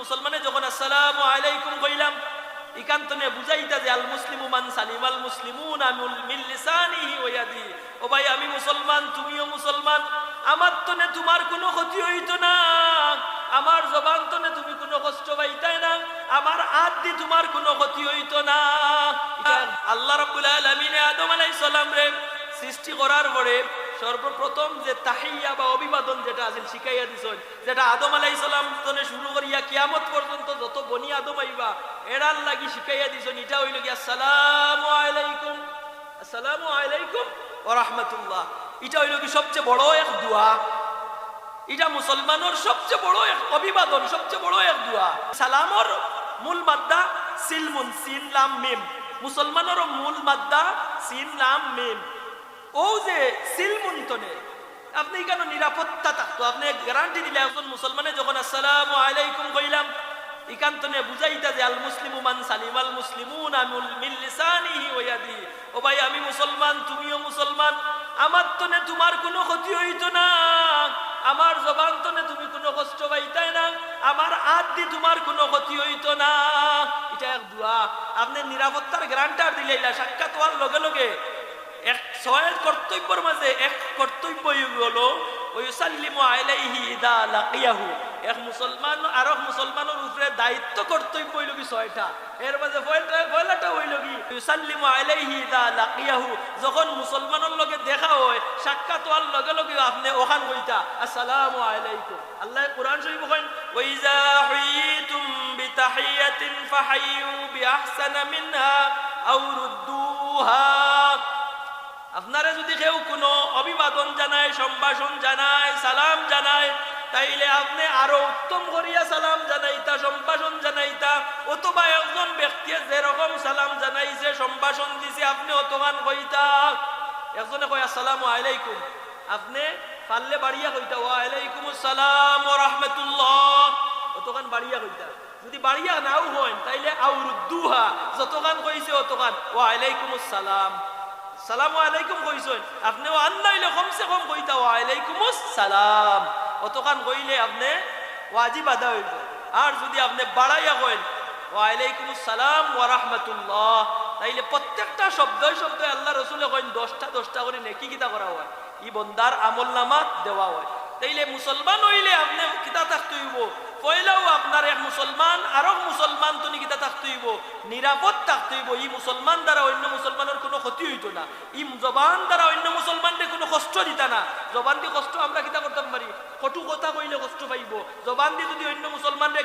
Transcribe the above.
মুসলমানে যখন আসসালামু আলাইকুম কইলাম ইকান্তনে বুঝাইতা যে আল মুসলিমু মান সালিম আল মুসলিমুন আমুল মিল লিসানিহি ওয়া ইয়াদি। ও ভাই আমি মুসলমান তুমিও মুসলমান আমার তনে তোমার কোনো ক্ষতি হইতো না। আমার জবান তনে তুমি কোনো কষ্ট পাইতাই না। আমার হাত দি তোমার কোনো ক্ষতি হইতো না। আল্লাহ রাব্বুল আলামিনে আদম আলাইহিস সালাম রে সৃষ্টি করার পরে সর্বপ্রথম যে তাহিয়া বা অভিবাদন যেটা আছে শিখাইয়া দিছেন, যেটা আদম আলাইহিস সালাম তনে শুরু করিয়া কিয়ামত পর্যন্ত যত বনি আদম আইবা, এরার লাগি শিখাইয়া দিছেন, এটা হইল কি আসসালামু আলাইকুম। আসসালামু আলাইকুম ওয়া রাহমাতুল্লাহ। এটা হইল কি সবচেয়ে বড় এক দোয়া। এটা মুসলমানের সবচেয়ে বড় এক অভিবাদন, সবচেয়ে বড় এক দোয়া। সালামর মূল মাদ্দা সিলমুন, সিন, লাম, মিম। মুসলমানের মূল মাদ্দা সিন, লাম, মিম। ও যে সিলমুন তনে আপনি কেন নিরাপত্তা থাকতো আপনি গ্যারান্টি দিলে একজন মুসলমানে যখন আসসালামু আলাইকুম কইলাম ইকান্তনে বুঝাইতা যে আল মুসলিমু মান সালিম আল মুসলিমুন আমুল মিল লিসানিহি ওয়া ইয়াদি। ও ভাই, আমি মুসলমান, তুমিও মুসলমান, আমার তনে তোমার কোনো ক্ষতি হইতো না। আমার জবান তনে তুমি কোনো কষ্ট পাইতাই না। আমার হাত দি তোমার কোনো ক্ষতি হইতো না। এটা এক দোয়া। আপনি নিরাপত্তার গ্যারান্টার দিলে, সাক্ষাৎ হওয়ার লগে লগে এক ছয়ের কর্তব্যের মাঝে এক কর্তব্য হলো এক মুসলমান আর এক মুসলমানের উপরে দায়িত্ব কর্তব্য হইল কি ছয়টা? এর মাঝে পয়লা পয়লাটা হইল কি? ইউসাল্লিমু আলাইহি ইদা লাকিয়াহু। যখন মুসলমানের লগে দেখা হয়, সাক্ষাৎ হওয়ার লগে লগে আপনি ওখান কইতা, আসসালামু আলাইকুম। আল্লাহ কোরআন শরীফ কইন ওয়াইজা হুইতুম বিতাহিয়াতিন ফাহাইয়ু বিআহসানা মিনহা আও রুদ্দুহা। আপনারা যদি কেউ কোনো অভিবাদন জানায়, সম্ভাষণ জানায়, সালাম জানায়, তাইলে আপনি আরও উত্তম করিয়া সালাম জানাইতা, সম্ভাষণ জানাইতা, অথবা একজন ব্যক্তি যেরকম সালাম জানাইছে, সম্ভাষণ দিছে, আপনি অতমান কইতা একজনে কয়, আসসালামু আলাইকুম। আপনি পারলে বাড়িয়া কইতা ওয়া আলাইকুম আসসালাম ওয়া রাহমাতুল্লাহ অতখান বাড়িয়া কইতা যদি বাড়িয়া নাও হয় তাইলে আউরুদ্দুহা যতখান কইছে অতখান ওয়া আলাইকুম আসসালাম সালাম আলাইকুম কইছেন। আপনি আন্দাইলে কমসে কম কইতা ওয়ালাইকুম সালাম। অতখান কইলে আপনি ওয়াজিব আদা হইব আর যদি আপনি বাড়াইয়া কইন ওয়ালাইকুম সালাম রাহমাতুল্লাহ, তাইলে প্রত্যেকটা শব্দ শব্দ আল্লাহ রসুলে কইন, দশটা দশটা করে নেকি কিতা করা হয়। ই বন্দার আমল নামা দেওয়া হয়। তাইলে মুসলমান হইলে আপনি কিতা থাকতে হইব? পয়লাও আপনার এক মুসলমান আরও মুসলমান তুমি কিতা থাকতে হইব। নিরাপদ থাকতে হইব। ই মুসলমান দ্বারা অন্য মুসলমানের কোনো ক্ষতি হইত না। ই জবান দ্বারা অন্য মুসলমানকে কোনো কষ্ট দিতা না। জবান দিয়ে কষ্ট আমরা কিতা করতাম পারি কটু কথা কইলে কষ্ট পাইব। জবান দিয়ে যদি অন্য মুসলমানদের